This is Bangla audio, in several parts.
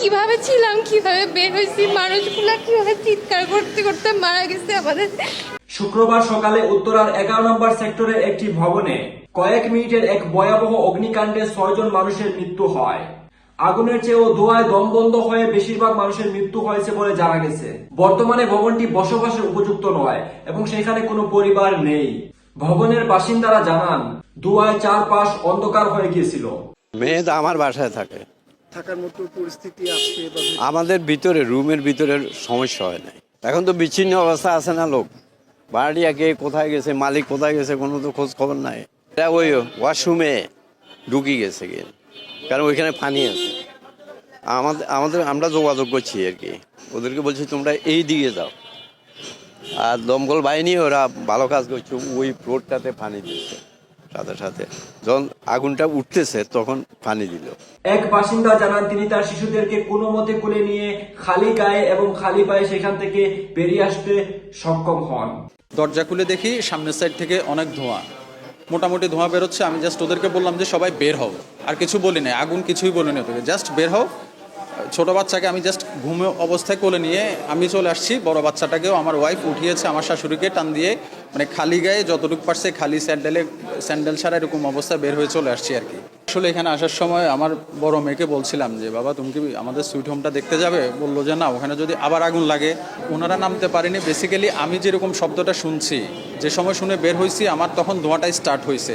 কীভাবে ছিলাম কীভাবে বের হয়েছি মানুষগুলা কীভাবে চিৎকার করতে করতে মারা গেছে আমাদের? শুক্রবার সকালে উত্তরার এগারো নম্বর সেক্টরের একটি ভবনে কয়েক মিনিটের এক ভয়াবহ অগ্নিকাণ্ডে ছয়জন মানুষের মৃত্যু হয়। আগুনের চেয়েও ধোঁয়ায় দম বন্ধ হয়ে বেশিরভাগ মানুষের মৃত্যু হয়েছে বলে জানা গেছে। বর্তমানে ভবনটি বসবাসের উপযুক্ত নয় এবং সেখানে কোনো পরিবার নেই। ভবনের বাসিন্দারা জানান ধোঁয়ায় চারপাশ অন্ধকার হয়ে গিয়েছিল। মেয়ে তো আমার বাসায় থাকে। থাকার মতো পরিস্থিতি আছে আমাদের ভিতরে, রুমের ভিতরে সমস্যা হয় নাই। এখন তো বিচ্ছিন্ন অবস্থা আছে না লোক? ভাড়াটিয়া কে কোথায় গেছে, মালিক কোথায় গেছে, কোনো তো খোঁজ খবর নাই। এটা ওই ওয়াশরুমে ঢুকি গেছে গিয়ে, কারণ ওইখানে পানি আছে। আমাদের আমাদের, আমরা যোগাযোগ করছি আর কি। ওদেরকে বলছি, তোমরা এই দিকে যাও। আর দমকল বাহিনী, ওরা ভালো কাজ করছে, ওই রোডটাতে পানি দিচ্ছে, সাথে সাথে। যখন আগুনটা উঠতেছে তখন পানি দিল। এক বাসিন্দা জানান তিনি তার শিশুদেরকে কোনো মতে কোলে নিয়ে খালি গায়ে এবং খালি পায়ে সেখান থেকে বেরিয়ে আসতে সক্ষম হন। দরজা খুলে দেখি সামনের সাইড থেকে অনেক ধোঁয়া। মোটামুটি ধোঁয়া বেরোচ্ছে আমি জাস্ট ওদেরকে বললাম যে সবাই বের হও। আর কিছু বলি নাই আগুন কিছুই বলিনি ওদেরকে। জাস্ট বের হও ছোট বাচ্চাকে আমি জাস্ট ঘুমে অবস্থায় কোলে নিয়ে আমি চলে আসছি। বড় বাচ্চাটাকেও আমার ওয়াইফ উঠিয়েছে আমার শাশুড়িকে টান দিয়ে। মানে খালি গায়ে যতটুকু পারছে খালি স্যান্ডেলে স্যান্ডেল ছাড়া এরকম অবস্থায় বের হয়ে চলে আসছি আর কি। আসলে এখানে আসার সময় আমার বড় মেয়েকে বলছিলাম যে, বাবা, তুমি কি আমাদের সুইট হোমটা দেখতে যাবে? বলল যে, না, ওখানে যদি আবার আগুন লাগে। ওনারা নামতে পারেনি। বেসিক্যালি আমি যেরকম শব্দটা শুনছি, যে সময় শুনে বের হয়েছি আমার তখন ধোঁয়াটাই স্টার্ট হয়েছে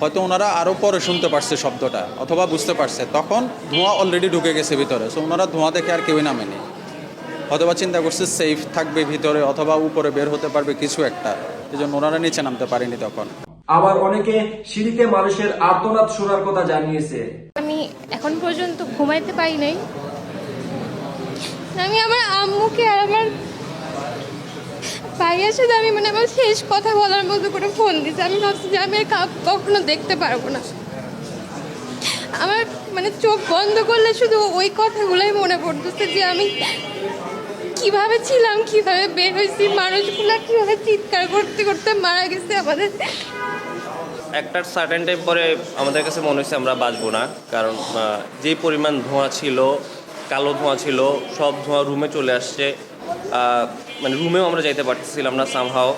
হয়তো ওনারা আরও পরে শুনতে পারছে শব্দটা অথবা বুঝতে পারছে। তখন ধোঁয়া অলরেডি ঢুকে গেছে ভিতরে সো ওনারা ধোঁয়া দেখে আর কেউই নামেনি। হয়তোবা চিন্তা করছে সেফ থাকবে ভিতরে অথবা উপরে বের হতে পারবে কিছু একটা এই জন্য ওনারা নিচে নামতে পারেনি তখন। আবার অনেকে সিঁড়িতে মানুষের আর্তনাদ শোনার কথা জানিয়েছে। আমি এখন পর্যন্ত ঘুমাইতে পারি নাই। আমি আমার আম্মুকে আর আমার ভাইয়ের সাথে আমি মানে আমার শেষ কথা বলার মতো করে ফোন দিয়েছি। আমি ভাবছি যে আমি কখনো দেখতে পারব না। আমার মানে চোখ বন্ধ করলে শুধু ওই কথাগুলোই মনে পড়তেছে যে আমি কীভাবে ছিলাম, কীভাবে বের হয়েছি, মানুষগুলা কীভাবে চিৎকার করতে করতে মারা গেছে আমাদের। একটা সার্টেন টাইম পরে আমাদের কাছে মনে হচ্ছে আমরা বাঁচবো না, কারণ যে পরিমাণ ধোঁয়া ছিল, কালো ধোঁয়া ছিল, সব ধোঁয়া রুমে চলে আসছে। মানে রুমেও আমরা যাইতে পারতেছিলাম না সামহাও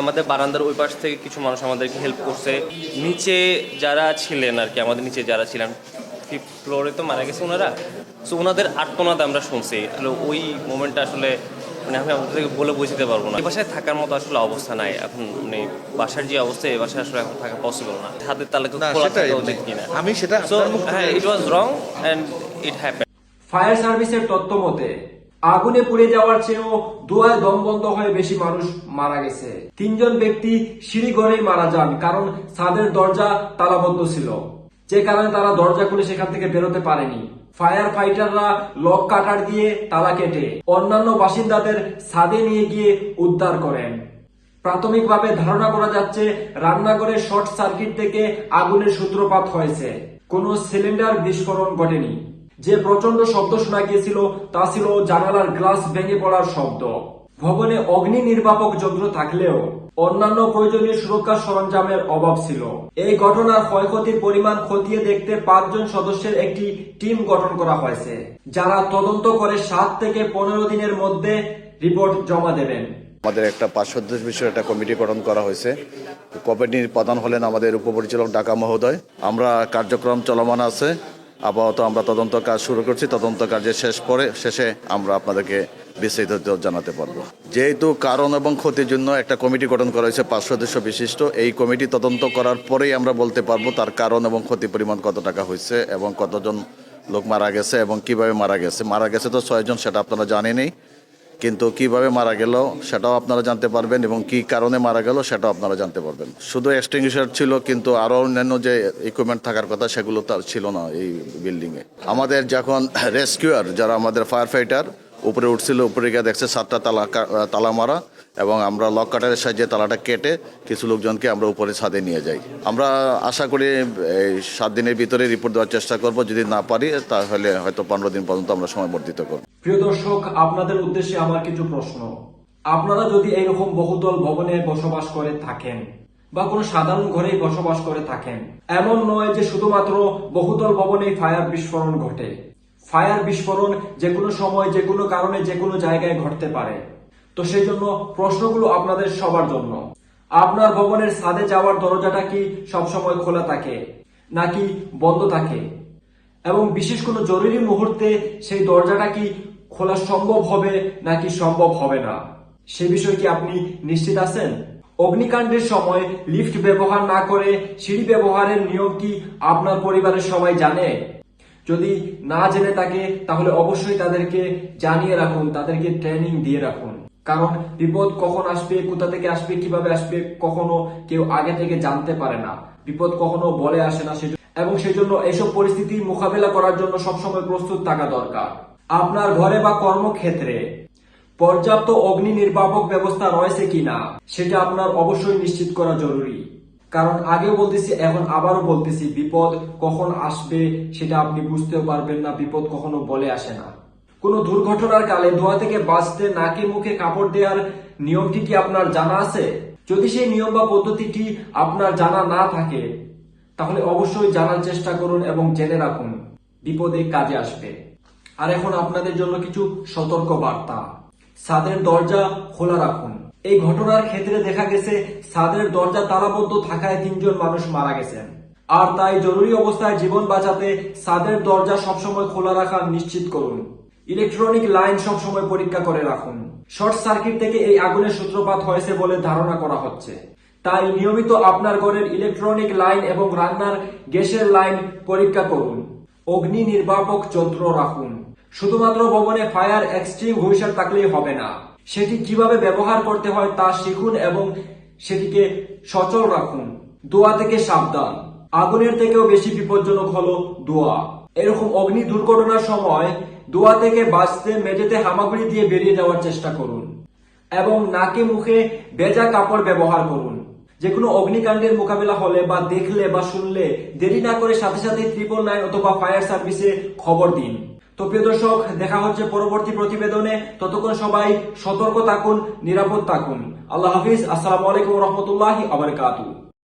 আমাদের বারান্দার ওই পাশ থেকে কিছু মানুষ আমাদেরকে হেল্প করছে। নিচে যারা ছিলেন আর কি আমাদের নিচে যারা ছিলেন ফিফথ ফ্লোরে তো মারা গেছে ওনারা। সো ওনাদের আর্তনাদ আমরা শুনছি। আসলে ওই মোমেন্টটা আসলে মানে আমি আপনাদেরকে বলে বোঝাতে পারব না। এই বাসায় থাকার মতো আসলে অবস্থা নাই। এখন মানে বাসার যে অবস্থা এই বাসায় আসলে এখন থাকা পসিবল না। হাতের তালে খোলা থাকা মানে উচিত কিনা। আমি সেটা সো হ্যাঁ it was wrong and it happen fire সার্ভিসের তথ্য মতে আগুনে পুড়ে যাওয়ার চেয়েও ধোঁয়ায় দম বন্ধ হয়ে বেশি মানুষ মারা গেছে। তিনজন ব্যক্তি সিঁড়ি মারা যান কারণ ছাদের দরজা তালাবদ্ধ ছিল। যে কারণে তারা দরজা খুলে সেখান থেকে বেরোতে পারেনি। ফায়ার ফাইটাররা লক কাটার দিয়ে তালা কেটে অন্যান্য বাসিন্দাদের ছাদে নিয়ে গিয়ে উদ্ধার করেন। প্রাথমিকভাবে ধারণা করা যাচ্ছে রান্নাঘরে শর্ট সার্কিট থেকে আগুনের সূত্রপাত হয়েছে। কোনো সিলিন্ডার বিস্ফোরণ ঘটেনি। যে প্রচণ্ড শব্দ শোনা গিয়েছিল, তা ছিল জানালার গ্লাস ভেঙে পড়ার শব্দ। ভবনে অগ্নি নির্বাপক যন্ত্র থাকলেও অন্যান্য প্রয়োজনীয় সুরক্ষা সরঞ্জামের অভাব ছিল। এই ঘটনার ক্ষয়ক্ষতির পরিমাণ খতিয়ে দেখতে পাঁচজন সদস্যের একটি টিম গঠন করা হয়েছে, যারা তদন্ত করে সাত থেকে পনেরো দিনের মধ্যে রিপোর্ট জমা দেবেন। আমাদের একটা পাঁচ সদস্য বিষয়ে একটা কমিটি গঠন করা হয়েছে। কমিটির প্রধান হলেন আমাদের উপপরিচালক ঢাকা মহোদয়। আমরা কার্যক্রম চলমান আছে। আপাতত আমরা তদন্ত কাজ শুরু করছি। তদন্ত কাজের শেষ পরে, শেষে আমরা আপনাদেরকে বিস্তারিত জানাতে পারব। যেহেতু কারণ এবং ক্ষতির জন্য একটা কমিটি গঠন করা হয়েছে, পাঁচ সদস্য বিশিষ্ট, এই কমিটি তদন্ত করার পরেই আমরা বলতে পারব তার কারণ এবং ক্ষতি পরিমাণ কত টাকা হয়েছে এবং কতজন লোক মারা গেছে এবং কীভাবে মারা গেছে। মারা গেছে তো ছয়জন, সেটা আপনারা জানেনই। কিন্তু কীভাবে মারা গেল সেটাও আপনারা জানতে পারবেন এবং কি কারণে মারা গেল সেটাও আপনারা জানতে পারবেন। শুধু এক্সটিংগুইশার ছিল, কিন্তু আরও অন্যান্য যে ইকুইপমেন্ট থাকার কথা সেগুলো তার ছিল না এই বিল্ডিংয়ে আমাদের যখন রেস্কিউয়ার যারা আমাদের ফায়ার ফাইটার উপরে উঠছিল, উপরে গিয়ে দেখছে সাতটা তালা তালা মারা এবং আমরা লক কাটারের সাহায্যে তালাটা কেটে কিছু লোকজনকে আমরা উপরে ছাদে নিয়ে যাই। আমরা আশা করি এই সাত দিনের ভিতরে রিপোর্ট দেওয়ার চেষ্টা করব। যদি না পারি, তাহলে হয়তো পনেরো দিন পর্যন্ত আমরা সময় বর্ধিত করব। প্রিয় দর্শক, আপনাদের উদ্দেশ্যে আমার কিছু প্রশ্ন। আপনারা যদি এইরকম বহুতল ভবনে বসবাস করে থাকেন বা কোনো সাধারণ ঘরেই বসবাস করে থাকেন, এমন নয় যে শুধুমাত্র বহুতল ভবনেই ফায়ার বিস্ফোরণ ঘটে। ফায়ার বিস্ফোরণ যে কোনো সময়, যে কোনো কারণে, যে কোনো জায়গায় ঘটতে পারে। তো সেই জন্য প্রশ্নগুলো আপনাদের সবার জন্য। আপনার ভবনের ছাদে যাওয়ার দরজাটা কি সবসময় খোলা থাকে, নাকি বন্ধ থাকে? এবং বিশেষ কোনো জরুরি মুহূর্তে সেই দরজাটা কি খোলা সম্ভব হবে নাকি সম্ভব হবে না? সে বিষয়ে কি আপনি নিশ্চিত আছেন? অগ্নিকাণ্ডের সময় লিফট ব্যবহার না করে সিঁড়ি ব্যবহারের নিয়ম কি আপনার পরিবারের সবাই জানে? যদি না জেনে থাকে, তাহলে অবশ্যই তাদেরকে জানিয়ে রাখুন, তাদেরকে ট্রেনিং দিয়ে রাখুন। কারণ বিপদ কখন আসবে, কোথা থেকে আসবে, কীভাবে আসবে, কখনো কেউ আগে থেকে জানতে পারে না। বিপদ কখনো বলে আসে না, সেজন্য এবং সেজন্য এসব পরিস্থিতি মোকাবেলা করার জন্য সবসময় প্রস্তুত থাকা দরকার। আপনার ঘরে বা কর্মক্ষেত্রে পর্যাপ্ত অগ্নি নির্বাপক ব্যবস্থা রয়েছে কিনা, সেটা আপনার অবশ্যই নিশ্চিত করা জরুরি। কারণ আগেও বলতেছি, এখন আবারও বলতেছি, বিপদ কখন আসবে সেটা আপনি বুঝতেও পারবেন না, বিপদ কখনো বলে আসে না। কোনো দুর্ঘটনার কালে ধোয়া থেকে বাঁচতে নাকে মুখে কাপড় দেওয়ার নিয়মটি কি আপনার জানা আছে? যদি সেই নিয়ম বা পদ্ধতিটি আপনার জানা না থাকে, তাহলে অবশ্যই জানার চেষ্টা করুন এবং জেনে রাখুন, বিপদে কাজে আসবে। আর এখন আপনাদের জন্য কিছু সতর্ক বার্তা ছাদের দরজা খোলা রাখুন। এই ঘটনার ক্ষেত্রে দেখা গেছে ছাদের দরজা তালাবদ্ধ থাকায় তিনজন মানুষ মারা গেছেন। আর তাই জরুরি অবস্থায় জীবন বাঁচাতে ছাদের দরজা সবসময় খোলা রাখা নিশ্চিত করুন। ইলেকট্রনিক লাইন সবসময় পরীক্ষা করে রাখুন। শর্ট সার্কিট থেকে এই আগুনের সূত্রপাত হয়েছে বলে ধারণা করা হচ্ছে। তাই নিয়মিত আপনার ঘরের ইলেকট্রনিক লাইন এবং রান্নার গ্যাসের লাইন পরীক্ষা করুন। অগ্নি নির্বাপক যন্ত্র রাখুন। শুধুমাত্র ভবনে ফায়ার এক্সট্রিম হুইসার থাকলেই হবে না। সেটি কীভাবে ব্যবহার করতে হয় তা শিখুন এবং সেটিকে সচল রাখুন। দোয়া থেকে সাবধান। আগুনের থেকেও বেশি বিপজ্জনক হলো দোয়া। এরকম অগ্নি দুর্ঘটনার সময় দোয়া থেকে বাঁচতে, মেঝেতে হামাগুড়ি দিয়ে বেরিয়ে যাওয়ার চেষ্টা করুন এবং নাকে মুখে ভেজা কাপড় ব্যবহার করুন। যে কোনো অগ্নিকাণ্ডের মোকাবেলা হলে বা দেখলে বা শুনলে দেরি না করে সাথে সাথে ট্রিপল নাইন অথবা ফায়ার সার্ভিসে খবর দিন। তো প্রিয় দর্শক, দেখা হচ্ছে পরবর্তী প্রতিবেদনে। ততক্ষণ সবাই সতর্ক থাকুন, নিরাপদ থাকুন। আল্লাহ হাফিজ। আসসালামু আলাইকুম রহমতুল্লাহ আবরকাতু